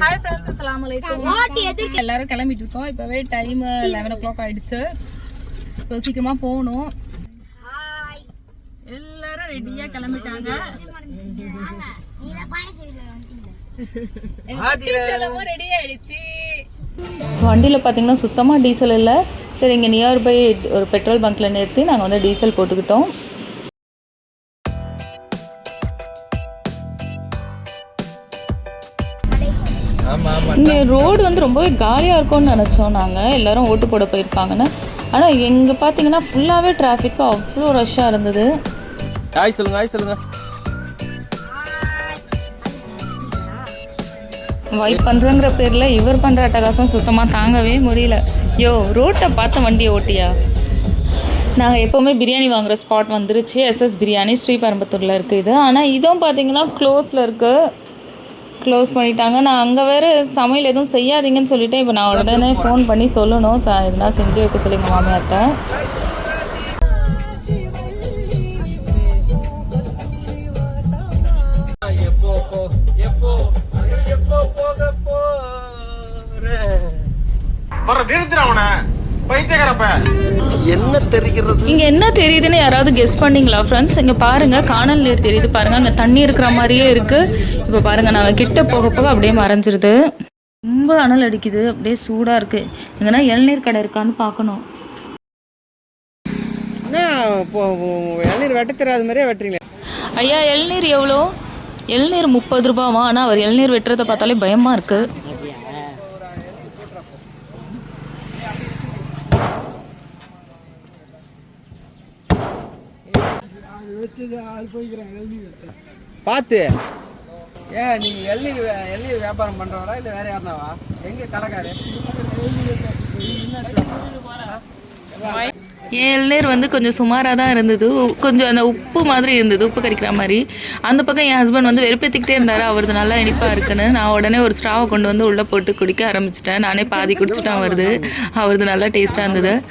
Hi friends அஸ்ஸலாமு அலைக்கும் எல்லாரும் கிளம்பிட்டு இருக்கோம் இப்போவே டைம் லெவன் ஓ கிளாக் ஆயிடுச்சு. ஸோ சீக்கிரமா போகணும். எல்லாரும் ரெடியா கிளம்பிட்டாங்க. ரெடி ஆயிடுச்சு. வண்டியில் பார்த்தீங்கன்னா சுத்தமாக டீசல் இல்லை. சரி இங்கே நியர்பை ஒரு பெட்ரோல் பங்க்கில் நிறுத்தி நாங்கள் வந்து டீசல் போட்டுக்கிட்டோம். இங்கே ரோடு வந்து ரொம்பவே காலியாக இருக்கும்னு நினச்சோம் நாங்கள் எல்லாரும் ஓட்டு போட போயிருப்பாங்கன்னு ஆனால் இங்கே பார்த்தீங்கன்னா ஃபுல்லாகவே டிராஃபிக்கு அவ்வளோ ரஷ்ஷாக இருந்தது. ஹாய் சொல்லுங்க ஹாய் சொல்லுங்க. வைப் பண்ணுறங்கிற பேரில் இவர் பண்ணுற அட்டகாசம் சுத்தமாக தாங்கவே முடியல. யோ ரோட்டை பார்த்த வண்டியை ஓட்டியா? நாங்கள் எப்போவுமே பிரியாணி வாங்குற ஸ்பாட் வந்துருச்சு. எஸ்எஸ் பிரியாணி ஸ்ரீபெரும்பத்தூரில் இருக்குது இது. ஆனால் இதுவும் பார்த்தீங்கன்னா க்ளோஸில் இருக்குது க்ளோஸ் பண்ணிட்டாங்க. நான் அங்கே வேறு சமையல் எதுவும் செய்யாதீங்கன்னு சொல்லிவிட்டேன் இப்போ நான் உடனே ஃபோன் பண்ணி சொல்லணும். ச இதெல்லாம் செஞ்சு வைக்க சொல்லுங்க மாமியார்கிட்ட மாமியார்ட்ட அவனை. பைத்தியக்காரப்ப என்ன தெரிகிறது? இங்கே என்ன தெரியுதுன்னு யாராவது கெஸ் பண்ணீங்களா ஃப்ரெண்ட்ஸ் இங்கே பாருங்கள் காணல் நீர் தெரியுது பாருங்கள் அங்கே தண்ணி இருக்கிற மாதிரியே இருக்குது இப்போ பாருங்கள் நாங்கள் கிட்ட போக போக அப்படியே மறைஞ்சிருது. ரொம்ப அனல் அடிக்குது அப்படியே சூடாக இருக்குது எங்கன்னா இளநீர் கடை இருக்கான்னு பார்க்கணும் இளநீர் வெட்ட தெரியாத மாதிரியே வெட்டுறீங்க ஐயா இளநீர் எவ்வளோ? இளநீர் முப்பது ரூபாவா? ஆனால் அவர் இளநீர் வெட்டுறதை பார்த்தாலே பயமாக இருக்குது பார்த்து. ஏன் நீங்க இளநீர் வே- இளநீர் வியாபாரம் பண்றவரா இல்ல வேற யாருனாவா? எங்க கடைக்காரு இளநீர் வந்து கொஞ்சம் சுமாராக தான் இருந்தது. கொஞ்சம் அந்த உப்பு மாதிரி இருந்தது உப்பு கறிக்கிற மாதிரி. அந்த பக்கம் என் ஹஸ்பண்ட் வந்து வெறுப்பேற்றிக்கிட்டே இருந்தார். அவரது நல்லா இனிப்பாக இருக்குன்னு. நான் உடனே ஒரு ஸ்ட்ராவை கொண்டு வந்து உள்ளே போட்டு குடிக்க ஆரம்பிச்சிட்டேன். நானே பாதி குடிச்சிட்டேன் வருது அவரது நல்லா டேஸ்ட்டாக இருந்தது.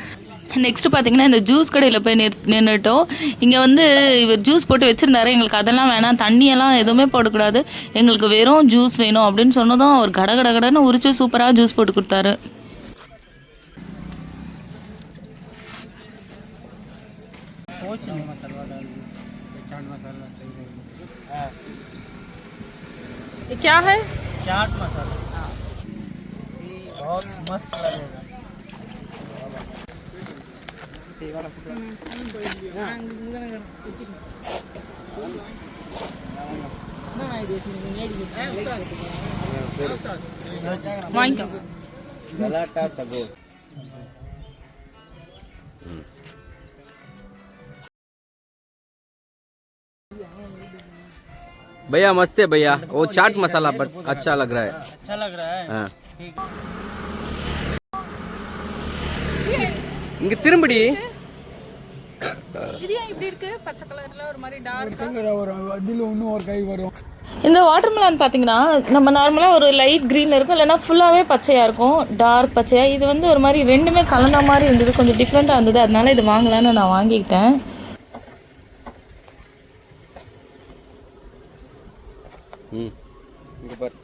நெக்ஸ்ட் பார்த்தீங்கன்னா இந்த ஜூஸ் கடையில் போய் நிறு நின்றுட்டோம் இங்கே வந்து இவர் ஜூஸ் போட்டு வச்சுருந்தாரு எங்களுக்கு அதெல்லாம் வேணாம் தண்ணியெல்லாம் எதுவுமே போடக்கூடாது எங்களுக்கு வெறும் ஜூஸ் வேணும் அப்படின்னு சொன்னதும் அவர் கட கட கடன்னு உரிச்சு சூப்பராக ஜூஸ் போட்டு கொடுத்தாரு ये क्या है चाट मसाला बहुत मस्त लगेगा வாங்கிக்கோ गलाटा सगो भैया मस्त है भैया वो चाट मसाला बट अच्छा लग रहा है अच्छा लग रहा है हाँ மாதிரி டார்க்கா வரும். இந்த வாட்டர்மெலான் பார்த்தீங்கன்னா நம்ம நார்மலாக ஒரு லைட் க்ரீனில் இருக்கும் இல்லைன்னா ஃபுல்லாகவே பச்சையாக இருக்கும். டார்க் பச்சையாக இது வந்து ஒரு மாதிரி ரெண்டுமே கலந்த மாதிரி இருந்தது. கொஞ்சம் டிஃப்ரெண்ட்டாக இருந்தது. அதனால இது வாங்கலான்னு நான் வாங்கிக்கிட்டேன். ம் இங்க பாரு.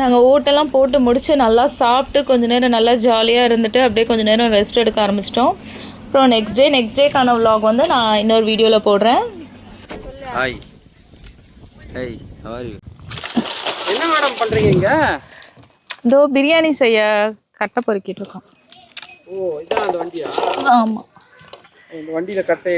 நாங்கள் ஓட்டெல்லாம் போட்டு முடிச்சு நல்லா சாப்பிட்டு கொஞ்ச நேரம் நல்லா ஜாலியாக இருந்துட்டு அப்படியே கொஞ்ச நேரம் ரெஸ்ட் எடுக்க ஆரம்பிச்சிட்டோம். அப்புறம் நெக்ஸ்ட் டே நெக்ஸ்ட் டேக்கான vlog வந்து நான் இன்னொரு வீடியோவில் போடுறேன். Hi hey how are you? என்ன மேடம் பண்றீங்க இங்க? இதோ பிரியாணி செய்ய கட்டை பொறுக்கிட்டு இருக்கோம். ஓ இதான் அந்த வண்டியா? ஆமாம் இந்த வண்டியில கட்டை